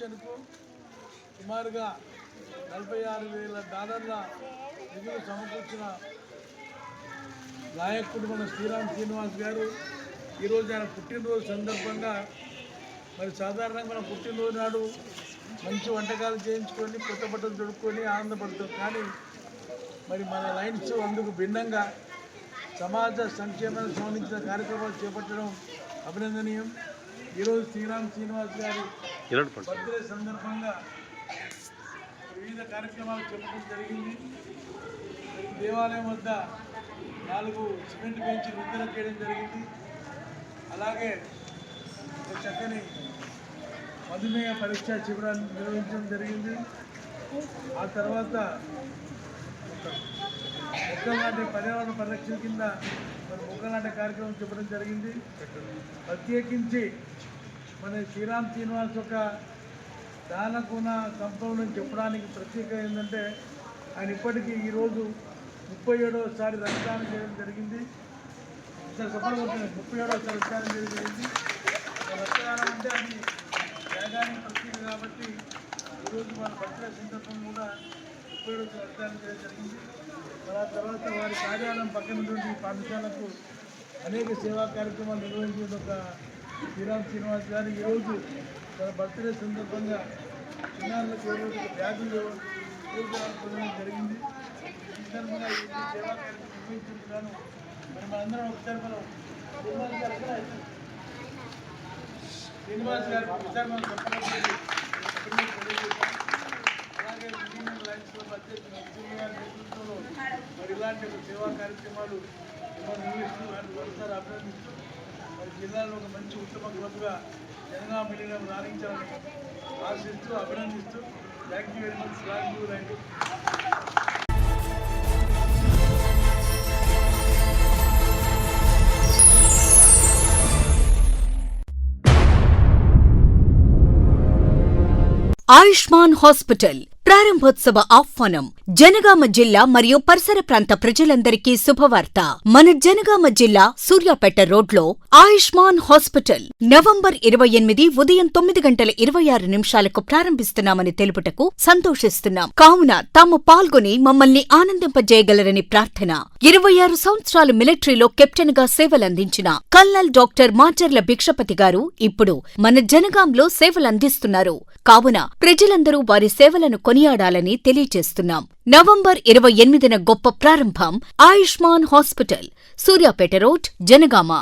సుమారుగా నలభై ఆరు వేల డాలర్ల నిధులు సమకూర్చిన నాయకుడు మన శ్రీరామ్ శ్రీనివాస్ గారు. ఈరోజు ఆయన పుట్టినరోజు సందర్భంగా మరి సాధారణంగా మన పుట్టినరోజు నాడు మంచి వంటకాలు చేయించుకొని కొత్త బట్టలు దొడుక్కొని ఆనందపడతాం కానీ మరి మన లైన్స్ అందుకు భిన్నంగా సమాజ సంక్షేమానికి సంబంధించిన కార్యక్రమాలు చేపట్టడం అభినందనీయం. ఈరోజు శ్రీరామ్ శ్రీనివాస్ గారి బర్త్డే సందర్భంగా వివిధ కార్యక్రమాలు చెప్పడం జరిగింది. దేవాలయం వద్ద నాలుగు సిమెంట్ బెంచ్ విడుదల చేయడం జరిగింది. అలాగే ఒక చక్కని మధుమేహ పరీక్ష శిబిరాన్ని నిర్వహించడం జరిగింది. ఆ తర్వాత మొక్కలాంటి పర్యావరణ పరిరక్షణ కింద మరి మొక్కలు కార్యక్రమం చెప్పడం జరిగింది. ప్రత్యేకించి మన శ్రీరామ్ శ్రీనివాస్ యొక్క దానకున సంపూర్ణం చెప్పడానికి ప్రత్యేక ఏంటంటే ఆయన ఇప్పటికీ ఈరోజు ముప్పై ఏడవసారి రక్తదానం చేయడం జరిగింది. సార్ ముప్పై ఏడవసారి రక్తదానం చేయడం జరిగింది. ఆ రక్తదానం అంటే అది వేగానికి ప్రత్యేక కాబట్టి ఈరోజు మన బర్త్డే సందర్భం కూడా ముప్పై ఏడవసారి రక్తదానం చేయడం జరిగింది. ఆ తర్వాత వారి కార్యాలయం పక్కన పాఠశాలకు అనేక సేవా కార్యక్రమాలు నిర్వహించిన ఒక శ్రీరామ్ శ్రీనివాస్ గారు ఈరోజు తన బర్త్డే సందర్భంగా చిన్నారులకు ఈరోజు బ్యాగులు జరిగింది. ఈ సందర్భంగా ఈ సేవా కార్యక్రమం నిర్వహించినందుకు మరి మనందరం ఒకసారి మనం శ్రీనివాస్ గారు శ్రీనివాస్ గారు ఒకసారి మనం చెప్పాలి అలాగే విభిన్న లైన్స్లో అధ్యక్షులు నరసింహ నేతృత్వంలో మరి ఇలాంటి సేవా కార్యక్రమాలు మనం నిర్వహిస్తూ వారిని అభినందిస్తూ మరి జిల్లాలో ఒక మంచి ఉత్తమ గ్రోత్గా జనగా మిలియనం రాణించాలని ఆశిస్తూ అభినందిస్తూ thank you very much thank you thank you Ayushman hospital ప్రారంభోత్సవ ఆహ్వానం జనగామ జిల్లా మరియు పరిసర ప్రాంత ప్రజలందరికీ శుభవార్త. మన జనగామ జిల్లా సూర్యాపేట రోడ్లో ఆయుష్మాన్ హాస్పిటల్ నవంబర్ ఇరవై ఎనిమిది ఉదయం తొమ్మిది గంటల ఇరవై ఆరు నిమిషాలకు ప్రారంభిస్తున్నామని తెలుపుటకు సంతోషిస్తున్నాం. కావున తాము పాల్గొని మమ్మల్ని ఆనందింపజేయగలరని ప్రార్థన. ఇరవై ఆరు సంవత్సరాలు మిలిటరీలో కెప్టెన్గా సేవలందించిన కల్నల్ డాక్టర్ మాచర్ల భిక్షపతి గారు ఇప్పుడు మన జనగాంలో సేవలందిస్తున్నారు. కావున ప్రజలందరూ వారి సేవలను కొనియాడాలని తెలియజేస్తున్నాం నవంబర్ ఇరవై ఎనిమిదిన గొప్ప ప్రారంభం ఆయుష్మాన్ హాస్పిటల్ సూర్యాపేట రోడ్ జనగామ.